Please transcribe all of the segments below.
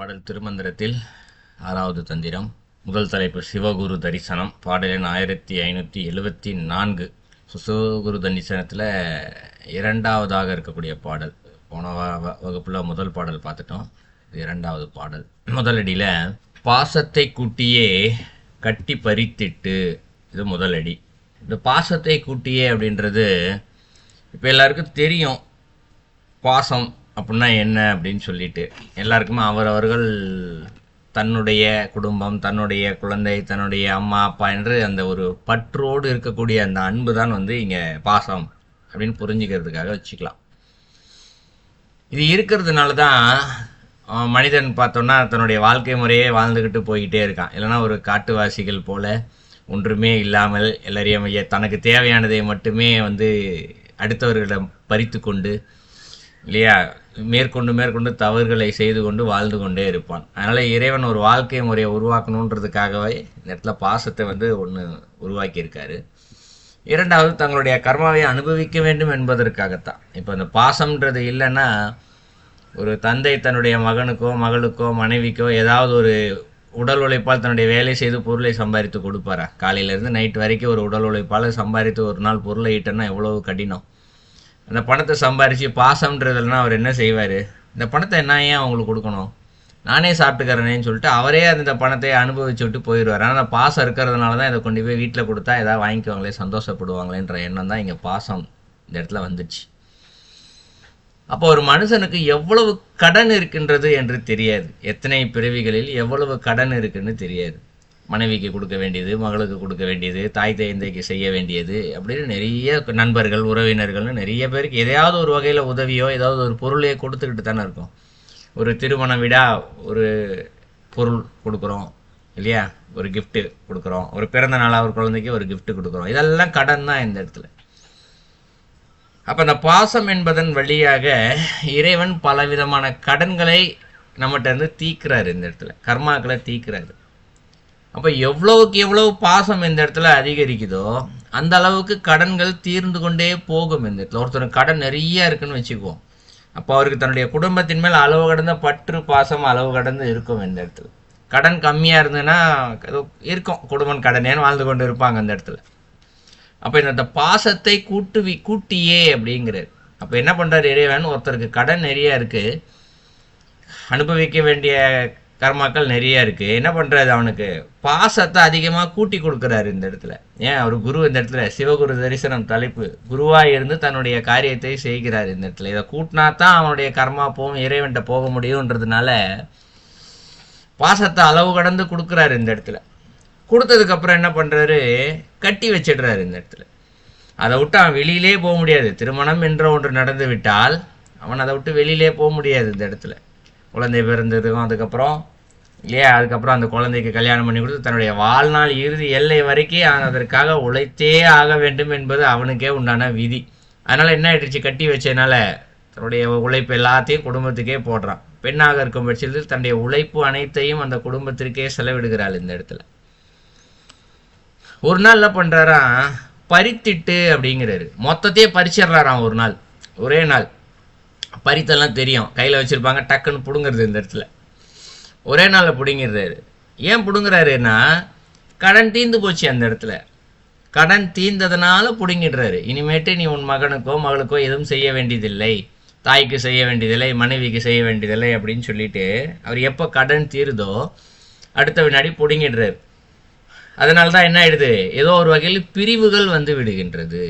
பாடல் திருமந்திரத்தில் ஆறாவது தந்திரம். முதல் தலைப்பு சிவகுரு தரிசனம். பாடலின் ஆயிரத்தி ஐநூற்றி எழுபத்தி நான்கு. சிவகுரு தரிசனத்தில் இரண்டாவதாக இருக்கக்கூடிய பாடல். போன வ- முதல் பாடல் பார்த்துட்டோம். இது இரண்டாவது பாடல். முதலடியில் பாசத்தை கூட்டியே கட்டி பறித்திட்டு இது முதலடி. இந்த பாசத்தை கூட்டியே அப்படின்றது இப்போ எல்லாருக்கும் தெரியும். பாசம் அப்படின்னா என்ன அப்படின்னு சொல்லிட்டு எல்லாருக்குமே அவரவர்கள் தன்னுடைய குடும்பம் தன்னுடைய குழந்தை தன்னுடைய அம்மா அப்பா என்று அந்த ஒரு பற்றோடு இருக்கக்கூடிய அந்த அன்பு தான் வந்து இங்கே பாசம் அப்படின்னு புரிஞ்சுக்கிறதுக்காக வச்சுக்கலாம். இது இருக்கிறதுனால தான் மனிதன் பார்த்தோன்னா தன்னுடைய வாழ்க்கை முறையே வாழ்ந்துக்கிட்டு போய்கிட்டே இருக்கான். இல்லைன்னா ஒரு காட்டுவாசிகள் போல ஒன்றுமே இல்லாமல் எல்லாரையும் தனக்கு தேவையானதை மட்டுமே வந்து அடுத்தவர்களிடம் பறித்து கொண்டு இல்லையா மேற்கொண்டு மேற்கொண்டு தவறுகளை செய்து கொண்டு வாழ்ந்து கொண்டே இருப்பான். அதனால் இறைவன் ஒரு வாழ்க்கை முறையை உருவாக்கணுன்றதுக்காகவே இந்த இடத்துல பாசத்தை வந்து ஒன்று உருவாக்கியிருக்காரு. இரண்டாவது தங்களுடைய கர்மாவை அனுபவிக்க வேண்டும் என்பதற்காகத்தான். இப்போ அந்த பாசம்ன்றது இல்லைன்னா ஒரு தந்தை தன்னுடைய மகனுக்கோ மகளுக்கோ மனைவிக்கோ ஏதாவது ஒரு உடல் உழைப்பால் தன்னுடைய வேலை செய்து பொருளை சம்பாதித்து கொடுப்பாரா? காலையிலேருந்து நைட் வரைக்கும் ஒரு உடல் உழைப்பால் சம்பாதித்து ஒரு நாள் பொருளை ஈட்டன்னா எவ்வளவு கடினம்? அந்த பணத்தை சம்பாரித்து பாசம்ன்றதுலாம் அவர் என்ன செய்வார்? இந்த பணத்தை நான் ஏன் அவங்களுக்கு கொடுக்கணும்? நானே சாப்பிட்டுக்கிறேனேன்னு சொல்லிட்டு அவரே அந்த பணத்தை அனுபவிச்சு விட்டு போயிடுவார். ஆனால் அந்த பாசம் இருக்கிறதுனால தான் இதை கொண்டு போய் வீட்டில் கொடுத்தா ஏதாவது வாங்கிக்குவாங்களே சந்தோஷப்படுவாங்களேன்ற எண்ணம் தான் இங்கே பாசம் இந்த இடத்துல வந்துச்சு. அப்போ ஒரு மனுஷனுக்கு எவ்வளவு கடன் இருக்கின்றது என்று தெரியாது. எத்தனை பிறவிகளில் எவ்வளவு கடன் இருக்குன்னு தெரியாது. மனைவிக்கு கொடுக்க வேண்டியது மகளுக்கு கொடுக்க வேண்டியது தாய் தந்தைக்கு செய்ய வேண்டியது அப்படின்னு நிறைய நண்பர்கள் உறவினர்கள்னு நிறைய பேருக்கு எதையாவது ஒரு வகையில் உதவியோ ஏதாவது ஒரு பொருளையோ கொடுத்துக்கிட்டு தானே இருக்கும். ஒரு திருமண விடா ஒரு பொருள் கொடுக்குறோம் இல்லையா? ஒரு கிஃப்ட்டு கொடுக்குறோம். ஒரு பிறந்த நாளாக ஒரு குழந்தைக்கு ஒரு கிஃப்ட்டு கொடுக்குறோம். இதெல்லாம் கடன் தான் இந்த இடத்துல. அப்போ அந்த பாசம் என்பதன் வழியாக இறைவன் பலவிதமான கடன்களை நம்மகிட்ட இருந்து தீக்குறாரு இந்த இடத்துல. கர்மாக்களை தீக்குறாரு. அப்போ எவ்வளவுக்கு எவ்வளவு பாசம் இந்த இடத்துல அதிகரிக்குதோ அந்த அளவுக்கு கடன்கள் தீர்ந்து கொண்டே போகும் இந்த இடத்துல. ஒருத்தருக்கு கடன் நிறைய இருக்குன்னு வச்சுக்குவோம். அப்போ அவருக்கு தன்னுடைய குடும்பத்தின் மேல் அளவு கடந்த பற்று பாசம் அளவு கடந்து இருக்கும் இந்த இடத்துல. கடன் கம்மியாக இருந்ததுன்னா இருக்கும். குடும்பம் கடனேன்னு வாழ்ந்து கொண்டு இருப்பாங்க அந்த இடத்துல. அப்போ இந்த பாசத்தை கூட்டுவி கூட்டியே அப்படிங்கிறார். அப்போ என்ன பண்ணுறாரு இறைவன்? ஒருத்தருக்கு கடன் நிறைய இருக்குது அனுபவிக்க வேண்டிய கர்மாக்கள் நிறைய இருக்கு. என்ன பண்றாரு அவனுக்கு? பாசத்தை அதிகமா கூட்டி கொடுக்கறாரு இந்த இடத்துல. ஏன்? அவர் குரு இந்த இடத்துல. சிவகுரு தரிசனம் தலைப்பு. குருவா இருந்து தன்னுடைய காரியத்தை செய்கிறார் இந்த இடத்துல. இதை கூட்டினா தான் அவனுடைய கர்மா போகும் இறைவன்கிட்ட போக முடியுன்றதுனால பாசத்தை அளவு கடந்து கொடுக்குறாரு இந்த இடத்துல. கொடுத்ததுக்கு அப்புறம் என்ன பண்றாரு? கட்டி வச்சிடுறாரு இந்த இடத்துல. அதை விட்டு அவன் வெளியிலே போக முடியாது. திருமணம் என்ற ஒன்று நடந்து விட்டால் அவன் அதை விட்டு வெளியிலே போக முடியாது இந்த இடத்துல. குழந்தை பிறந்ததுக்கும் அதுக்கப்புறம் இல்லையா? அதுக்கப்புறம் அந்த குழந்தைக்கு கல்யாணம் பண்ணி கொடுத்து தன்னுடைய வாழ்நாள் இறுதி எல்லை வரைக்கும் அதற்காக உழைத்தே ஆக வேண்டும் என்பது அவனுக்கே உண்டான விதி. அதனால் என்ன ஆயிடுச்சு? கட்டி வச்சதுனால தன்னுடைய உழைப்பு எல்லாத்தையும் குடும்பத்துக்கே போடுறான். பெண்ணாக இருக்கும் பட்சத்தில் தன்னுடைய உழைப்பு அனைத்தையும் அந்த குடும்பத்திற்கே செலவிடுகிறாள் இந்த இடத்துல. ஒரு நாள் என்ன பண்ணுறாராம் பறித்திட்டு அப்படிங்கிறாரு. மொத்தத்தையே பறிச்சிடுறாராம் ஒரு நாள். ஒரே நாள். பறித்தெல்லாம் தெரியும். கையில் வச்சுருப்பாங்க டக்குன்னு பிடுங்குறது இந்த இடத்துல. ஒரே நாளில் பிடுங்கிடுறாரு. ஏன் பிடுங்குறாருன்னா கடன் தீர்ந்து போச்சு அந்த இடத்துல. கடன் தீர்ந்ததுனால பிடுங்கிடுறாரு. இனிமேட்டு நீ உன் மகனுக்கோ மகளுக்கோ எதுவும் செய்ய வேண்டியதில்லை. தாய்க்கு செய்ய வேண்டியதில்லை மனைவிக்கு செய்ய வேண்டியதில்லை அப்படின்னு சொல்லிட்டு அவர் எப்போ கடன் தீருதோ அடுத்த வினாடி பிடுங்கிடுறாரு. அதனால தான் என்ன ஆயிடுது? ஏதோ ஒரு வகையில் பிரிவுகள் வந்து விடுகின்றது.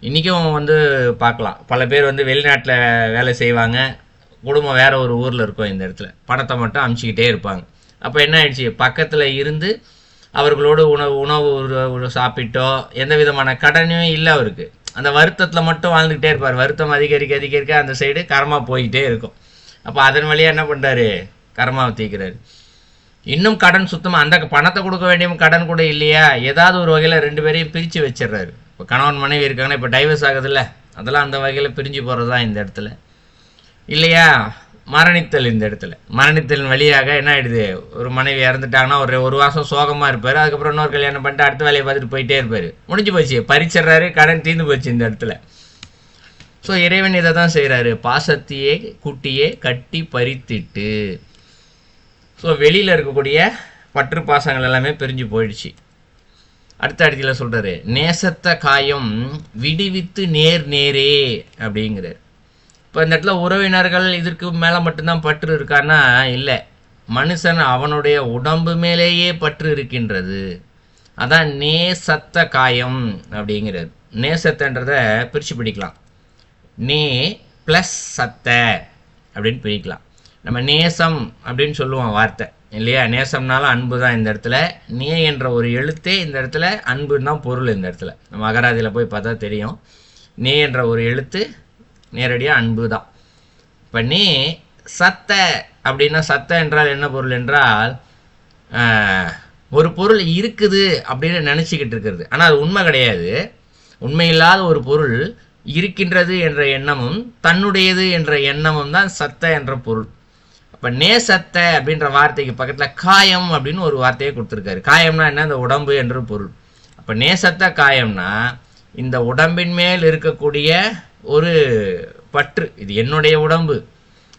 இன்றைக்கும் வந்து பார்க்கலாம். பல பேர் வந்து வெளிநாட்டில் வேலை செய்வாங்க. குடும்பம் வேற ஒரு ஊரில் இருக்கும் இந்த இடத்துல. பணத்தை மட்டும் அமுச்சிக்கிட்டே இருப்பாங்க. அப்போ என்ன ஆயிடுச்சு? பக்கத்தில் இருந்து அவர்களோடு உணவு உணவு ஒரு- சாப்பிட்டோ எந்த விதமான கடனும் இல்லை அவருக்கு. அந்த வருத்தத்தில் மட்டும் வாழ்ந்துக்கிட்டே இருப்பார். வருத்தம் அதிகரிக்க அதிகரிக்க அந்த சைடு கர்மா போய்கிட்டே இருக்கும். அப்போ அதன் வழியாக என்ன பண்ணுறாரு கர்மாவை தீக்கிறாரு. இன்னும் கடன் சுத்தமாக அந்த பணத்தை கொடுக்க வேண்டிய கடன் கூட இல்லையா? ஏதாவது ஒரு வகையில் ரெண்டு பேரையும் பிரித்து வச்சிடுறாரு. இப்போ கணவன் மனைவி இருக்காங்கன்னா இப்போ டைவர்ஸ் ஆகுதுல்ல? அதெல்லாம் அந்த வகையில் பிரிஞ்சு போறதா இந்த இடத்துல. இல்லையா? மரணித்தல் இந்த இடத்துல. மரணித்தலின் வழியாக என்ன ஆயிடுது? ஒரு மனைவி இறந்துட்டாங்கன்னா ஒரு ஒரு மாதம் சோகமாக இருப்பார். அதுக்கப்புறம் இன்னொரு கல்யாணம் பண்ணிட்டு அடுத்த வேலையை பார்த்துட்டு போயிட்டே இருப்பார். முடிஞ்சு போச்சு. பறிச்சிடுறாரு. கடன் தீர்ந்து போச்சு இந்த இடத்துல. ஸோ இறைவன் இதை தான் செய்கிறாரு பாசத்தையே குட்டியே கட்டி பறித்திட்டு. ஸோ வெளியில் இருக்கக்கூடிய பற்று பாசங்கள் எல்லாமே பிரிஞ்சு போயிடுச்சு. அடுத்த அடித்தில் சொல்கிறாரு நேசத்த காயம் விடுவித்து நேர் நேரே அப்படிங்கிறார். இப்போ இந்த இடத்துல உறவினர்கள் இதற்கு மேலே மட்டும்தான் பற்று இருக்கான்னா இல்லை. மனுஷன் அவனுடைய உடம்பு மேலேயே பற்று இருக்கின்றது. அதான் நேசத்த காயம் அப்படிங்கிறது நேசத்தன்றத பிரித்து பிடிக்கலாம். நே ப்ளஸ் சத்த அப்படின்னு பிரிக்கலாம். நம்ம நேசம் அப்படின்னு சொல்லுவோம் வார்த்தை இல்லையா? நேசம்னாலும் அன்பு தான் இந்த இடத்துல. நே என்ற ஒரு எழுத்தே இந்த இடத்துல அன்புன்னு தான் பொருள் இந்த இடத்துல. நம்ம அகராதியில் போய் பார்த்தா தெரியும். நே என்ற ஒரு எழுத்து நேரடியாக அன்பு தான் இப்போ நீ சத்த அப்படின்னா சத்த என்றால் என்ன பொருள் என்றால் ஒரு பொருள் இருக்குது அப்படின்னு நினச்சிக்கிட்டு இருக்கிறது. ஆனால் அது உண்மை கிடையாது. உண்மையில்லாத ஒரு பொருள் இருக்கின்றது என்ற எண்ணமும் தன்னுடையது என்ற எண்ணமும் தான் சத்த என்ற பொருள். அப்போ நேசத்த அப்படின்ற வார்த்தைக்கு பக்கத்தில் காயம் அப்படின்னு ஒரு வார்த்தையை கொடுத்துருக்காரு. காயம்னா என்ன? இந்த உடம்பு என்ற பொருள். அப்போ நேசத்த காயம்னா இந்த உடம்பின் மேல் இருக்கக்கூடிய ஒரு பற்று. இது என்னுடைய உடம்பு.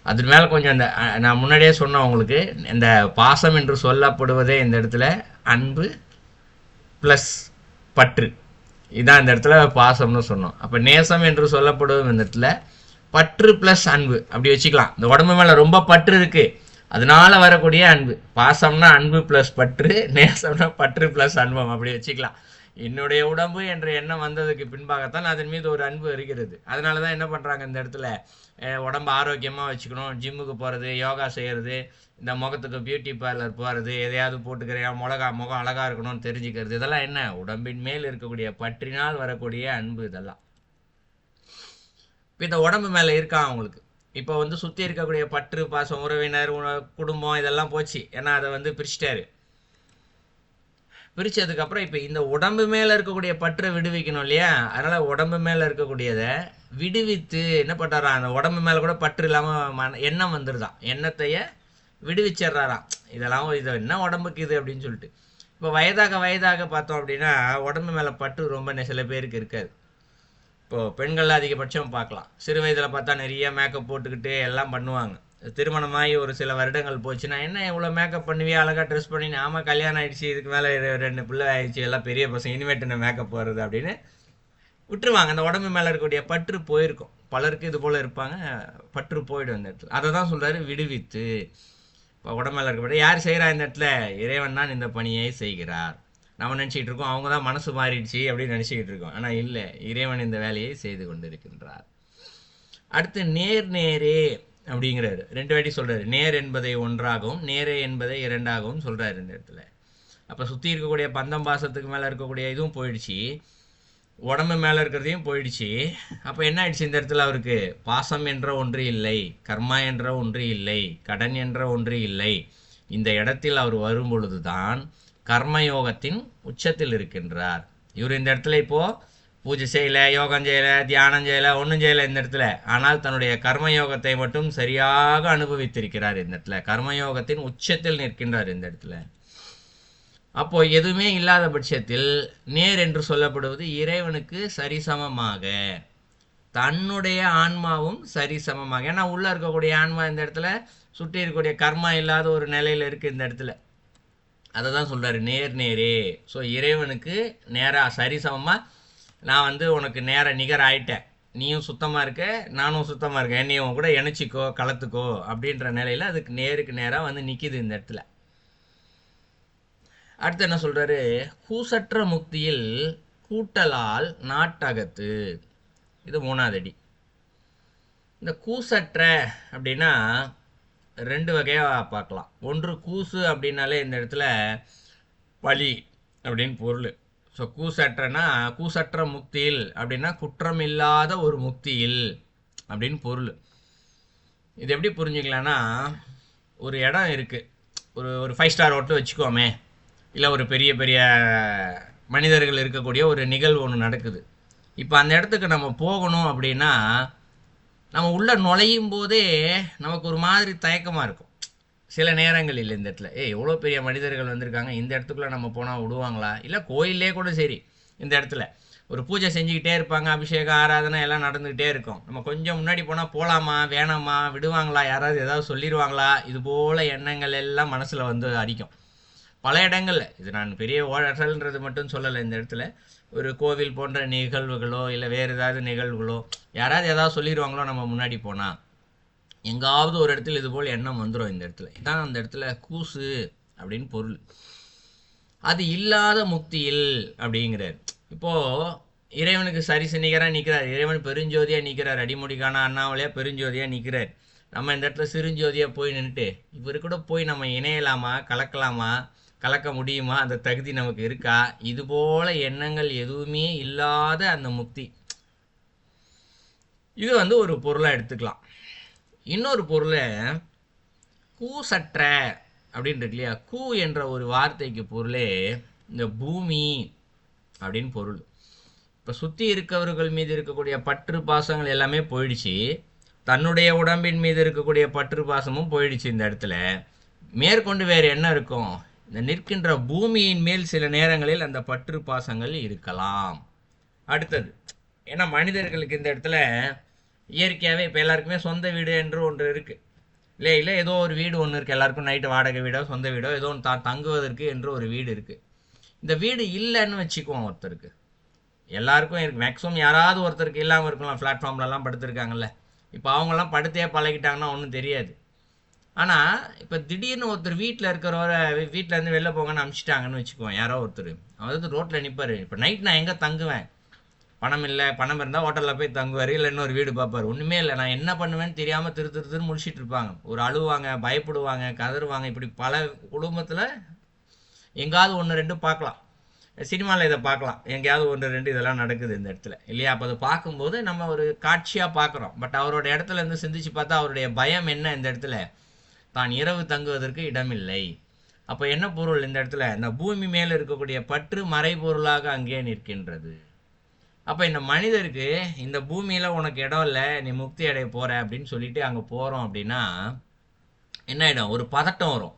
அது மேலே கொஞ்சம் இந்த நான் முன்னாடியே சொன்னேன் உங்களுக்கு இந்த பாசம் என்று சொல்லப்படுவதே இந்த இடத்துல அன்பு ப்ளஸ் பற்று. இதான் இந்த இடத்துல பாசம்னு சொன்னோம். அப்போ நேசம் என்று சொல்லப்படுவது இந்த இடத்துல பற்று ப்ளஸ் அன்பு. அப்படி வச்சுக்கலாம். இந்த உடம்பு மேலே ரொம்ப பற்று இருக்குது அதனால வரக்கூடிய அன்பு. பாசம்னா அன்பு ப்ளஸ் பற்று நேசம்னா பற்று ப்ளஸ் அன்பம். அப்படி வச்சுக்கலாம். என்னுடைய உடம்பு என்ற எண்ணம் வந்ததுக்கு பின்பாகத்தான் அதன் மீது ஒரு அன்பு இருக்கிறது அதனால தான் என்ன பண்ணுறாங்க இந்த இடத்துல உடம்பு உடம்ப ஆரோக்கியமாக வச்சுக்கணும். ஜிம்முக்கு போகிறது யோகா செய்கிறது இந்த முகத்துக்கு பியூட்டி பார்லர் போகிறது எதையாவது போட்டுக்கிறேன் மிளகா முகம் அழகாக இருக்கணும்னு தெரிஞ்சுக்கிறது. இதெல்லாம் என்ன? உடம்பின் மேல் இருக்கக்கூடிய பற்றினால் வரக்கூடிய அன்பு இதெல்லாம். இப்போ இந்த உடம்பு மேலே இருக்கான் அவங்களுக்கு இப்போ வந்து சுற்றி இருக்கக்கூடிய பற்று பாசம் உறவினர் உண- குடும்பம் இதெல்லாம் போச்சு. ஏன்னா அதை வந்து பிரிச்சிட்டாரு. பிரித்ததுக்கப்புறம் இப்போ இந்த உடம்பு மேலே இருக்கக்கூடிய பற்றை விடுவிக்கணும் இல்லையா? அதனால் உடம்பு மேலே இருக்கக்கூடியதை விடுவித்து என்ன பண்ணுறாராம் அந்த உடம்பு மேலே கூட பற்று இல்லாமல் மன எண்ணம் வந்துருதான் எண்ணத்தையே விடுவிச்சிடுறாராம். இதெல்லாம் இது என்ன உடம்புக்கு இது அப்படின்னு சொல்லிட்டு. இப்போ வயதாக வயதாக பார்த்தோம் அப்படின்னா உடம்பு மேலே பற்று ரொம்ப சில பேருக்கு இருக்காது. இப்போது பெண்கள்லாம் அதிகபட்சம் பார்க்கலாம். சிறு வயதில் பார்த்தா நிறைய மேக்கப் போட்டுக்கிட்டு எல்லாம் பண்ணுவாங்க. திருமணமாகி ஒரு சில வருடங்கள் போச்சுன்னா என்ன இவ்வளோ மேக்கப் பண்ணுவியா? அழகாக ட்ரெஸ் பண்ணி ஆமாம் கல்யாணம் ஆயிடுச்சு இதுக்கு மேலே ரெண்டு பிள்ளை ஆயிடுச்சு எல்லாம் பெரிய பசங்க இனிமேட்டு என்ன மேக்கப் போடுறது அப்படின்னு விட்டுருவாங்க. அந்த உடம்பு மேலே இருக்கக்கூடிய பற்று போயிருக்கும். பலருக்கு இது போல் இருப்பாங்க பற்று போயிடும் அந்த இடத்துல. அதை தான் சொல்கிறாரு விடுவித்து. இப்போ உடம்பு மேலே இருக்கப்பட்ட யார் செய்கிறா இந்த இடத்துல? இறைவன் தான் இந்த பணியை செய்கிறார். நம்ம நினச்சிக்கிட்டு இருக்கோம் அவங்க தான் மனசு மாறிடுச்சு அப்படின்னு நினச்சிக்கிட்டு இருக்கோம். ஆனால் இல்லை. இறைவன் இந்த வேலையை செய்து கொண்டிருக்கின்றார். அடுத்து நேர் நேரே அப்படிங்கிறாரு. ரெண்டு வாட்டி சொல்றாரு. நேர் என்பதை ஒன்றாகவும் நேரே என்பதை இரண்டாகவும் சொல்றாரு இந்த இடத்துல. அப்போ சுற்றி இருக்கக்கூடிய பந்தம் பாசத்துக்கு மேலே இருக்கக்கூடிய இதுவும் போயிடுச்சு. உடம்பு மேலே இருக்கிறதையும் போயிடுச்சு. அப்போ என்ன ஆயிடுச்சு இந்த இடத்துல அவருக்கு? பாசம் என்ற ஒன்று இல்லை கர்மா என்ற ஒன்று இல்லை கடன் என்ற ஒன்று இல்லை. இந்த இடத்தில் அவர் வரும் பொழுதுதான் கர்மயோகத்தின் உச்சத்தில் இருக்கின்றார். இவர் இந்த இடத்துல இப்போது பூஜை செய்யலை யோகம் செய்யலை தியானம் செய்யலை ஒன்றும் செய்யலை இந்த இடத்துல. ஆனால் தன்னுடைய கர்மயோகத்தை மட்டும் சரியாக அனுபவித்திருக்கிறார் இந்த இடத்துல. கர்மயோகத்தின் உச்சத்தில் நிற்கின்றார் இந்த இடத்துல. அப்போ எதுவுமே இல்லாத பட்சத்தில் நேர் என்று சொல்லப்படுவது இறைவனுக்கு சரிசமமாக தன்னுடைய ஆன்மாவும் சரிசமமாக. ஏன்னா உள்ளே இருக்கக்கூடிய ஆன்மா இந்த இடத்துல சுற்றி இருக்கக்கூடிய கர்மா இல்லாத ஒரு நிலையில் இருக்குது இந்த இடத்துல. அதை தான் சொல்கிறாரு நேர் நேரே. ஸோ இறைவனுக்கு நேராக சரிசமமாக நான் வந்து உனக்கு நேர நிகர் ஆயிட்டேன். நீயும் சுத்தமாக இருக்க நானும் சுத்தமாக இருக்கேன். என்னையும் கூட இணைச்சிக்கோ கலத்துக்கோ அப்படின்ற நிலையில் அதுக்கு நேருக்கு நேராக வந்து நிற்கிது இந்த இடத்துல. அடுத்து என்ன சொல்கிறாரு கூசற்ற முக்தியில் கூட்டலால் நாட்டகத்து. இது மூணாவது அடி. இந்த கூசற்ற அப்படின்னா ரெண்டு வகையாக பார்க்கலாம். ஒன்று கூசு அப்படின்னாலே இந்த இடத்துல பலி அப்படின்னு பொருள். ஸோ கூசற்றனா கூசற்ற முக்தியில் அப்படின்னா குற்றம் இல்லாத ஒரு முக்தியில் அப்படின்னு பொருள். இது எப்படி புரிஞ்சுக்கலான்னா ஒரு இடம் இருக்குது ஒரு ஒரு ஃபைவ் ஸ்டார் ஹோட்டல் வச்சுக்கோமே. இல்லை ஒரு பெரிய பெரிய மனிதர்கள் இருக்கக்கூடிய ஒரு நிகழ்வு ஒன்று நடக்குது. இப்போ அந்த இடத்துக்கு நம்ம போகணும் அப்படின்னா நம்ம உள்ளே நுழையும் போதே நமக்கு ஒரு மாதிரி தயக்கமாக இருக்கும். சில நேரங்களில் இந்த இடத்துல ஏ எவ்வளோ பெரிய மனிதர்கள் வந்திருக்காங்க இந்த இடத்துக்குள்ளே நம்ம போனால் விடுவாங்களா? இல்லை கோயிலே கூட சரி இந்த இடத்துல. ஒரு பூஜை செஞ்சுக்கிட்டே இருப்பாங்க அபிஷேகம் ஆராதனை எல்லாம் நடந்துக்கிட்டே இருக்கும். நம்ம கொஞ்சம் முன்னாடி போனால் போகலாமா வேணாமா விடுவாங்களா யாராவது ஏதாவது சொல்லிடுவாங்களா இது போல் எண்ணங்கள் எல்லாம் மனசில் வந்து அடிக்கும். பல இடங்களில் இது நான் பெரிய ஓடல்ன்றது மட்டும் சொல்லலை இந்த இடத்துல. ஒரு கோவில் போன்ற நிகழ்வுகளோ இல்லை வேறு ஏதாவது நிகழ்வுகளோ யாராவது ஏதாவது சொல்லிடுவாங்களோ நம்ம முன்னாடி போனால் எங்காவது ஒரு இடத்துல இது போல் எண்ணம் வந்துடும் இந்த இடத்துல. இதான் அந்த இடத்துல கூசு அப்படின்னு பொருள். அது இல்லாத முக்தியில் அப்படிங்கிறார். இப்போ இறைவனுக்கு சரி நிகராக நிற்கிறார் இறைவன் பெருஞ்சோதியாக நிற்கிறார் அடிமுடிக்கான அண்ணாவளையா பெருஞ்சோதியாக நிற்கிறார் நம்ம இந்த இடத்துல சிறுஞ்சோதியாக போய் நின்றுட்டு இவர் கூட போய் நம்ம இணையலாமா கலக்கலாமா கலக்க முடியுமா? அந்த தகுதி நமக்கு இருக்கா? இது போல எண்ணங்கள் எதுவுமே இல்லாத அந்த முக்தி. இது வந்து ஒரு பொருளாக எடுத்துக்கலாம். இன்னொரு பொருளை கூசற்ற அப்படின்னு இருக்கு இல்லையா? கூ என்ற ஒரு வார்த்தைக்கு பொருளே இந்த பூமி அப்படின்னு பொருள். இப்போ சுற்றி இருக்கவர்கள் மீது இருக்கக்கூடிய பற்று பாசங்கள் எல்லாமே போயிடுச்சு. தன்னுடைய உடம்பின் மீது இருக்கக்கூடிய பற்று பாசமும் போயிடுச்சு இந்த இடத்துல. மேற்கொண்டு வேறு என்ன இருக்கும்? இந்த நிற்கின்ற பூமியின் மேல் சில நேரங்களில் அந்த பற்று பாசங்கள் இருக்கலாம். அடுத்தது ஏன்னா மனிதர்களுக்கு இந்த இடத்துல இயற்கையாகவே இப்போ எல்லாருக்குமே சொந்த வீடு என்று ஒன்று இருக்குது இல்லை இல்லை ஏதோ ஒரு வீடு ஒன்று இருக்குது எல்லாருக்கும் நைட்டு வாடகை வீடோ சொந்த வீடோ ஏதோ ஒன்று தா தங்குவதற்கு என்று ஒரு வீடு இருக்குது இந்த வீடு இல்லைன்னு வச்சுக்குவோம் ஒருத்தருக்கு. எல்லாருக்கும் இருக்கு. மேக்ஸிமம் யாராவது ஒருத்தருக்கு இல்லாமல் இருக்கலாம். பிளாட்ஃபார்ம்லலாம் படுத்துருக்காங்கல்ல. இப்போ அவங்களாம் படுத்தே பழகிட்டாங்கன்னா ஒன்றும் தெரியாது. ஆனால் இப்போ திடீர்னு ஒருத்தர் வீட்டில் இருக்கிறவரை வீட்டிலேருந்து வெளில போங்கன்னு அனுப்பிச்சிட்டாங்கன்னு வச்சுக்குவோம். யாரோ ஒருத்தர். அவர் வந்து ரோட்டில் நிற்பார் இப்போ நைட் நான் எங்கே தங்குவேன்? பணம் இல்லை பணம் இருந்தால் ஹோட்டலில் போய் தங்குவார் இல்லை இன்னொரு வீடு பார்ப்பார். ஒன்றுமே இல்லை. நான் என்ன பண்ணுவேன்னு தெரியாமல் திரு திரு திரு முடிச்சிட்டு இருப்பாங்க. ஒரு அழுவாங்க பயப்படுவாங்க கதறுவாங்க இப்படி பல குடும்பத்தில் எங்காவது ஒன்று ரெண்டு பார்க்கலாம். சினிமாவில் இதை பார்க்கலாம். எங்கேயாவது ஒன்று ரெண்டு இதெல்லாம் நடக்குது இந்த இடத்துல. இல்லையா? அப்போ அதை பார்க்கும்போது நம்ம ஒரு காட்சியாக பார்க்குறோம். பட் அவரோட இடத்துல இருந்து சிந்திச்சு பார்த்தா அவருடைய பயம் என்ன இந்த இடத்துல? தான் இரவு தங்குவதற்கு இடமில்லை. அப்போ என்ன பொருள் இந்த இடத்துல? இந்த பூமி மேலே இருக்கக்கூடிய பற்று மறைபொருளாக அங்கே நிற்கின்றது. அப்போ இந்த மனிதருக்கு இந்த பூமியில் உனக்கு இடம் இல்லை நீ முக்தி அடைய போகிற அப்படின்னு சொல்லிட்டு அங்கே போகிறோம் அப்படின்னா என்ன ஆகிடும் ஒரு பதட்டம் வரும்.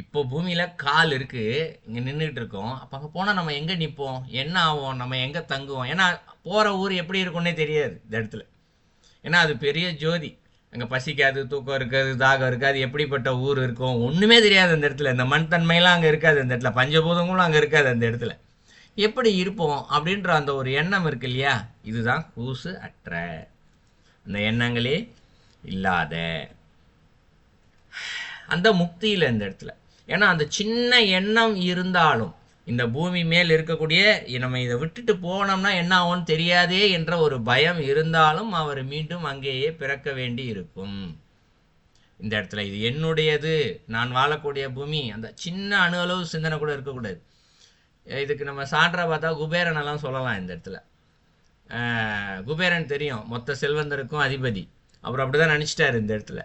இப்போ பூமியில் கால் இருக்குது இங்கே நின்றுட்டு இருக்கோம். அப்போ அங்கே போனால் நம்ம எங்கே நிற்போம் என்ன ஆகும் நம்ம எங்கே தங்குவோம்? ஏன்னா போகிற ஊர் எப்படி இருக்கும்னே தெரியாது இந்த இடத்துல. ஏன்னா அது பெரிய ஜோதி. அங்கே பசிக்காது தூக்கம் இருக்காது தாகம் இருக்காது எப்படிப்பட்ட ஊர் இருக்கும்? ஒன்றுமே தெரியாது அந்த இடத்துல. இந்த மண் தன்மையெல்லாம் அங்கே இருக்காது அந்த இடத்துல. பஞ்சபூதங்களும் அங்கே இருக்காது அந்த இடத்துல. எப்படி இருப்போம் அப்படின்ற அந்த ஒரு எண்ணம் இருக்கு இல்லையா இதுதான் கூசு அற்ற. அந்த எண்ணங்களே இல்லாத. அந்த முக்தியில் இந்த இடத்துல. ஏன்னா அந்த சின்ன எண்ணம் இருந்தாலும் இந்த பூமி மேல் இருக்கக்கூடிய நம்ம இதை விட்டுட்டு போனோம்னா என்ன ஆகும்னு தெரியாதே என்ற ஒரு பயம் இருந்தாலும் அவர் மீண்டும் அங்கேயே பிறக்க வேண்டி இருக்கும். இந்த இடத்துல இது என்னுடையது. நான் வாழக்கூடிய பூமி அந்த சின்ன அணு அளவு சிந்தனை கூட இருக்கக்கூடாது. இதுக்கு நம்ம சான்றா பார்த்தா குபேரன் எல்லாம் சொல்லலாம் இந்த இடத்துல. குபேரன் தெரியும். மொத்த செல்வந்தருக்கும் அதிபதி. அவர் அப்படிதான் நினச்சிட்டாரு இந்த இடத்துல.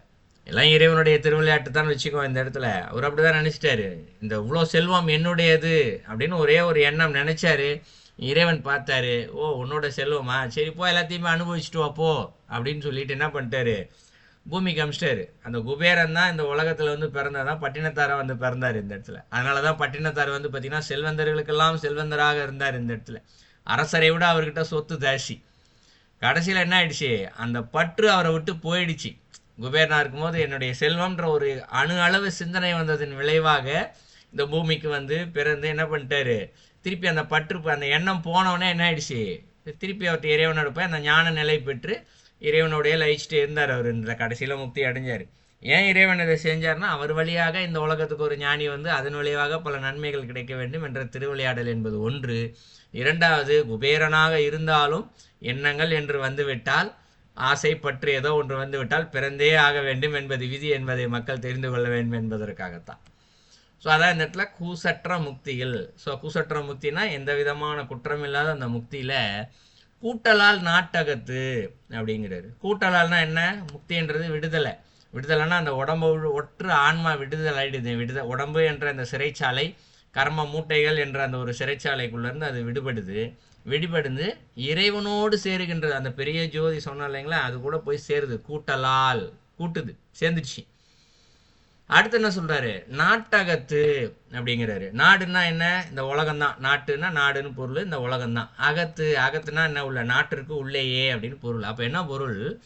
எல்லாம் இறைவனுடைய திருவிளையாட்டு தான் வச்சுக்கோ இந்த இடத்துல. அவர் அப்படிதான் நினச்சிட்டாரு. இந்த இவ்வளோ செல்வம் என்னுடையது அப்படின்னு ஒரே ஒரு எண்ணம் நினச்சாரு. இறைவன் பார்த்தாரு. ஓ உன்னோட செல்வமா? சரி போ எல்லாத்தையுமே அனுபவிச்சுட்டு வாப்போ அப்படின்னு சொல்லிட்டு என்ன பண்ணிட்டாரு? பூமிக்கு அமிச்சிட்டாரு அந்த குபேரன் தான் இந்த உலகத்தில் வந்து பிறந்ததான் பட்டினத்தாரை வந்து பிறந்தார் இந்த இடத்துல. அதனால தான் பட்டினத்தார் வந்து பார்த்தீங்கன்னா செல்வந்தர்களுக்கெல்லாம் செல்வந்தராக இருந்தார் இந்த இடத்துல. அரசரை விட அவர்கிட்ட சொத்து தாசி கடைசியில் என்ன ஆயிடுச்சு? அந்த பற்று அவரை விட்டு போயிடுச்சு. குபேரனா இருக்கும்போது என்னுடைய செல்வம்ன்ற ஒரு அணு அளவு சிந்தனை வந்ததன் விளைவாக இந்த பூமிக்கு வந்து பிறந்து என்ன பண்ணிட்டாரு? திருப்பி அந்த பற்று அந்த எண்ணம் போனவொடனே என்ன ஆயிடுச்சு? திருப்பி அவர்கிட்ட இறைவனோட போய் அந்த ஞான நிலை பெற்று இறைவனுடைய லயிச்சுட்டு இருந்தார் அவர். இந்த கடைசியில் முக்தி அடைஞ்சார். ஏன் இறைவன் இதை செஞ்சார்னா அவர் வழியாக இந்த உலகத்துக்கு ஒரு ஞானி வந்து அதன் வழியாக பல நன்மைகள் கிடைக்க வேண்டும் என்ற திருவிளையாடல் என்பது ஒன்று. இரண்டாவது குபேரனாக இருந்தாலும் எண்ணங்கள் என்று வந்துவிட்டால் ஆசை பற்று ஏதோ ஒன்று வந்துவிட்டால் பிறந்தே ஆக வேண்டும் என்பது விதி என்பதை மக்கள் தெரிந்து கொள்ள வேண்டும் என்பதற்காகத்தான். ஸோ அதான் இந்த இடத்துல கூசற்ற முக்திகள். ஸோ கூசற்ற முக்தினா எந்த விதமான குற்றமில்லாத அந்த முக்தியில் கூட்டலால் நாட்டகத்து அப்படிங்கிறாரு. கூட்டலால்னா என்ன? முக்தின்றது விடுதலை. விடுதலைன்னா அந்த உடம்பு ஒற்று ஆன்மா விடுதலை ஆயிடுது. விடுத உடம்பு என்ற அந்த சிறைச்சாலை கர்ம மூட்டைகள் என்ற அந்த ஒரு சிறைச்சாலைக்குள்ளேருந்து அது விடுபடுது. விடுபடுந்து இறைவனோடு சேருகின்றது அந்த பெரிய ஜோதி சொன்னோம் இல்லைங்களா? அது கூட போய் சேருது. கூட்டலால். கூட்டுது. சேர்ந்துச்சு அடுத்து என்ன சொல்றாரு? நாட்டகத்து அப்படிங்கிறாரு. நாடுன்னா என்ன? இந்த உலகம்தான். நாட்டுன்னா நாடுன்னு பொருள் இந்த உலகம்தான். அகத்து அகத்துனா என்ன உள்ள? நாட்டிற்கு உள்ளேயே அப்படின்னு பொருள். அப்போ என்ன பொருள்?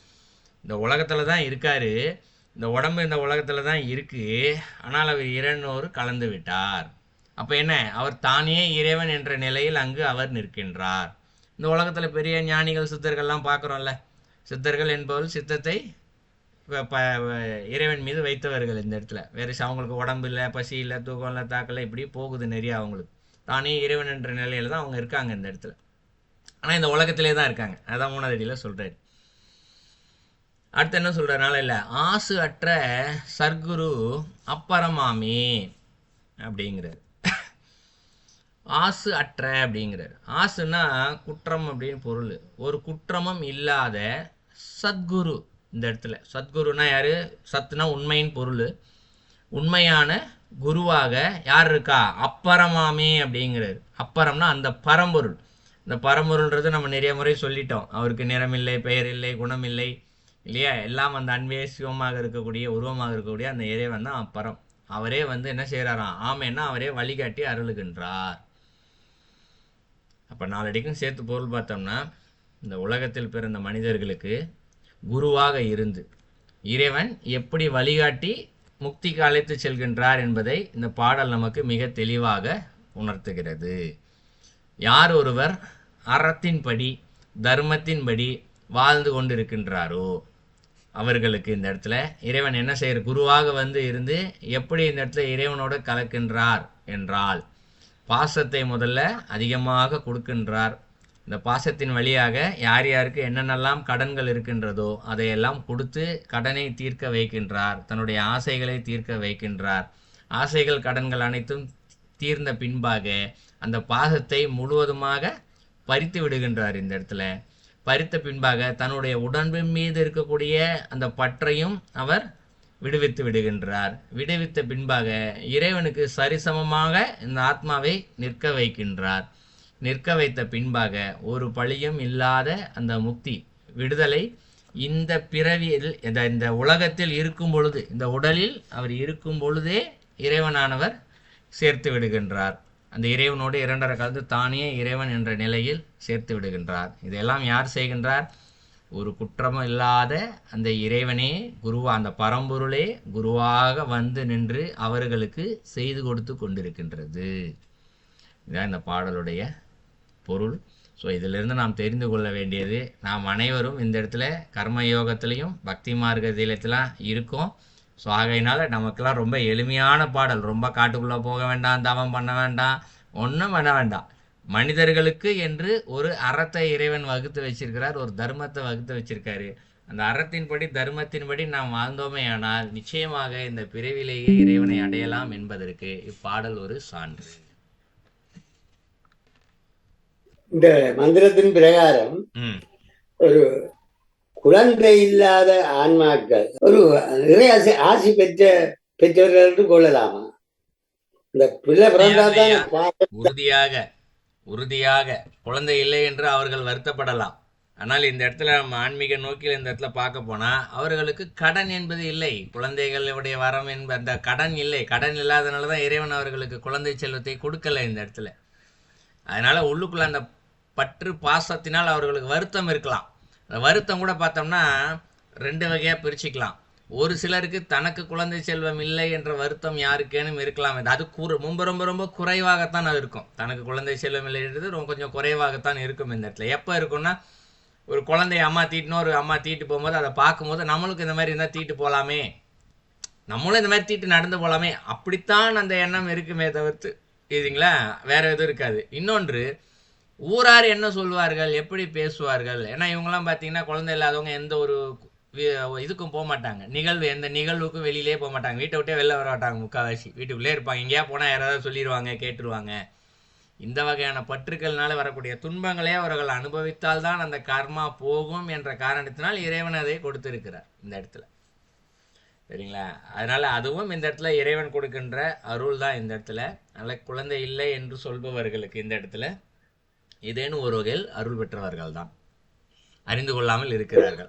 இந்த உலகத்துல தான் இருக்காரு. இந்த உடம்பு இந்த உலகத்துல தான் இருக்கு. ஆனால் அவர் இரண்டோர் கலந்து விட்டார். அப்போ என்ன? அவர் தானே இறைவன் என்ற நிலையில் அங்கு அவர் நிற்கின்றார். இந்த உலகத்துல பெரிய ஞானிகள் சித்தர்கள்லாம் பார்க்குறோம்ல. சித்தர்கள் என்பவர்கள் சித்தத்தை இறைவன் மீது வைத்தவர்கள் இந்த இடத்துல. வேறு அவங்களுக்கு உடம்பு இல்லை பசி இல்லை தூக்கம் இல்லை தாக்கலை இப்படி போகுது நிறைய அவங்களுக்கு. தானே இறைவன் என்ற நிலையில தான் அவங்க இருக்காங்க இந்த இடத்துல. ஆனால் இந்த உலகத்திலே தான் இருக்காங்க. அதான் மூணாவது அடியில் சொல்கிறார் அடுத்து என்ன சொல்கிறனால இல்லை. ஆசு அற்ற சர்க்குரு அப்பரமாமி அப்படிங்கிறார். ஆசு அற்ற அப்படிங்கிறார். ஆசுனா குற்றம் அப்படின்னு பொருள். ஒரு குற்றமும் இல்லாத சத்குரு. இந்த இடத்துல. சத்குருனா யார்? சத்துனா உண்மையின் பொருள். உண்மையான குருவாக யார் இருக்கா? அப்பரமாமே அப்படிங்கிறார். அப்பறம்னா அந்த பரம்பொருள். இந்த பரம்பொருள்ன்றது நம்ம நிறைய முறை சொல்லிட்டோம். அவருக்கு நிறமில்லை பெயர் இல்லை குணம் இல்லை இல்லையா? எல்லாம் அந்த அன்பே சிவமாக இருக்கக்கூடிய உருவமாக இருக்கக்கூடிய அந்த இறைவன் தான் அப்பரம். அவரே வந்து என்ன செய்கிறாராம் ஆமைன்னா அவரே வழிகாட்டி அருளுகின்றார். அப்போ நாலடிக்கும் சேர்த்து பொருள் பார்த்தோம்னா இந்த உலகத்தில் பிறந்த மனிதர்களுக்கு குருவாக இருந்து. இறைவன் எப்படி வழிகாட்டி முக்திக்கு அழைத்து செல்கின்றார் என்பதை இந்த பாடல் நமக்கு மிக தெளிவாக உணர்த்துகிறது. யார் ஒருவர் அறத்தின்படி தர்மத்தின்படி வாழ்ந்து கொண்டிருக்கின்றாரோ அவர்களுக்கு இந்த இடத்துல இறைவன் என்ன செய்கிற குருவாக வந்து இருந்து எப்படி இந்த இடத்துல இறைவனோடு கலக்கின்றார் என்றால் பாசத்தை முதல்ல அதிகமாக கொடுக்கின்றார். இந்த பாசத்தின் வழியாக யார் யாருக்கு என்னென்னலாம் கடன்கள் இருக்கின்றதோ அதையெல்லாம் கொடுத்து கடனை தீர்க்க வைக்கின்றார். தன்னுடைய ஆசைகளை தீர்க்க வைக்கின்றார். ஆசைகள் கடன்கள் அனைத்தும் தீர்ந்த பின்பாக அந்த பாசத்தை முழுவதுமாக பறித்து விடுகின்றார் இந்த இடத்துல. பறித்த பின்பாக தன்னுடைய உடம்பின் மீது இருக்கக்கூடிய அந்த பற்றையும் அவர் விடுவித்து விடுகின்றார். விடுவித்த பின்பாக இறைவனுக்கு சரிசமமாக இந்த ஆத்மாவை நிற்க வைக்கின்றார். நிற்க வைத்த பின்பாக ஒரு பழியும் இல்லாத அந்த முக்தி விடுதலை இந்த பிறவியில் இந்த இந்த உலகத்தில் இருக்கும் பொழுது இந்த உடலில் அவர் இருக்கும் பொழுதே இறைவனானவர் சேர்த்து விடுகின்றார். அந்த இறைவனோடு இரண்டரை கலந்து தானே இறைவன் என்ற நிலையில் சேர்த்து விடுகின்றார். இதெல்லாம் யார் செய்கின்றார்? ஒரு குற்றமும் இல்லாத அந்த இறைவனே குருவா அந்த பரம்பொருளே குருவாக வந்து நின்று அவர்களுக்கு செய்து கொடுத்து கொண்டிருக்கின்றது. இதுதான் இந்த பாடலுடைய பொருள். ஸோ இதிலிருந்து நாம் தெரிந்து கொள்ள வேண்டியது நாம் அனைவரும் இந்த இடத்துல கர்ம யோகத்திலையும் பக்தி மார்க்கத்திலாம் இருக்கோம். ஸோ ஆகையினால நமக்கெல்லாம் ரொம்ப எளிமையான பாடல். ரொம்ப காட்டுக்குள்ளே போக வேண்டாம் தவம் பண்ண வேண்டாம் ஒன்றும் பண்ண வேண்டாம். மனிதர்களுக்கு என்று ஒரு அறத்தை இறைவன் வகுத்து வச்சிருக்கிறார் ஒரு தர்மத்தை வகுத்து வச்சிருக்காரு. அந்த அறத்தின்படி தர்மத்தின்படி நாம் வாழ்ந்தோமே ஆனால் நிச்சயமாக இந்த பிறவிலேயே இறைவனை அடையலாம் என்பதற்கு இப்பாடல் ஒரு சான்று. இந்த மந்திரத்தின் பிரகாரம் ஒரு குழந்தை இல்லாத ஆன்மாக்கள் ஒரு இறை ஆசி ஆசி பெற்ற பெற்றவர்கள் என்று கொள்ளலாமா? இந்த பிள்ளை பிறந்தாதான் உறுதியாக உறுதியாக குழந்தை இல்லை என்று அவர்கள் வருத்தப்படலாம். ஆனால் இந்த இடத்துல நம்ம ஆன்மீக நோக்கில் இந்த இடத்துல பார்க்க போனா அவர்களுக்கு கடன் என்பது இல்லை. குழந்தைகளுடைய வரம் என்ப அந்த கடன் இல்லை. கடன் இல்லாதனால தான் இறைவன் அவர்களுக்கு குழந்தை செல்வத்தை கொடுக்கல இந்த இடத்துல. அதனால உள்ளுக்குள்ள அந்த பற்று பாசத்தினால் அவர்களுக்கு வருத்தம் இருக்கலாம். அந்த வருத்தம் கூட பார்த்தோம்னா ரெண்டு வகையாக பிரிச்சுக்கலாம். ஒரு சிலருக்கு தனக்கு குழந்தை செல்வம் இல்லை என்ற வருத்தம் யாருக்கேனும் இருக்கலாம். அது குறு ரொம்ப ரொம்ப ரொம்ப குறைவாகத்தான் அது இருக்கும். தனக்கு குழந்தை செல்வம் இல்லைன்றது ரொம்ப கொஞ்சம் குறைவாகத்தான் இருக்கும் இந்த இடத்துல. எப்போ இருக்கும்னா ஒரு குழந்தைய அம்மா தீட்டுனோ ஒரு அம்மா தீட்டு போகும்போது அதை பார்க்கும்போது நம்மளுக்கு இந்த மாதிரி இருந்தால் தீட்டு போகலாமே நம்மளும் இந்த மாதிரி தீட்டு நடந்து போகலாமே அப்படித்தான் அந்த எண்ணம் இருக்குமே தவிர்த்து இதுங்களா? வேற எதுவும் இருக்காது. இன்னொன்று ஊரார் என்ன சொல்வார்கள் எப்படி பேசுவார்கள்? ஏன்னா இவங்கெல்லாம் பார்த்தீங்கன்னா குழந்தை இல்லாதவங்க எந்த ஒரு இதுக்கும் போக மாட்டாங்க. நிகழ்வு எந்த நிகழ்வுக்கும் வெளியிலே போக மாட்டாங்க. வீட்டை விட்டே வெளில வர மாட்டாங்க முக்கால்வாசி. வீட்டுக்குள்ளே இருப்பாங்க. எங்கேயா போனால் யாராவது சொல்லிடுவாங்க கேட்டுருவாங்க. இந்த வகையான பற்றுக்கள்னால வரக்கூடிய துன்பங்களே அவர்கள் அனுபவித்தால் தான் அந்த கர்மா போகும் என்ற காரணத்தினால் இறைவன் அதை கொடுத்திருக்கிறார் இந்த இடத்துல. சரிங்களா? அதனால் அதுவும் இந்த இடத்துல இறைவன் கொடுக்கின்ற அருள் தான் இந்த இடத்துல. அதனால் குழந்தை இல்லை என்று சொல்பவர்களுக்கு இந்த இடத்துல ஏதேனும் ஒரு வகையில் அருள் பெற்றவர்கள் தான் அறிந்து கொள்ளாமல் இருக்கிறார்கள்.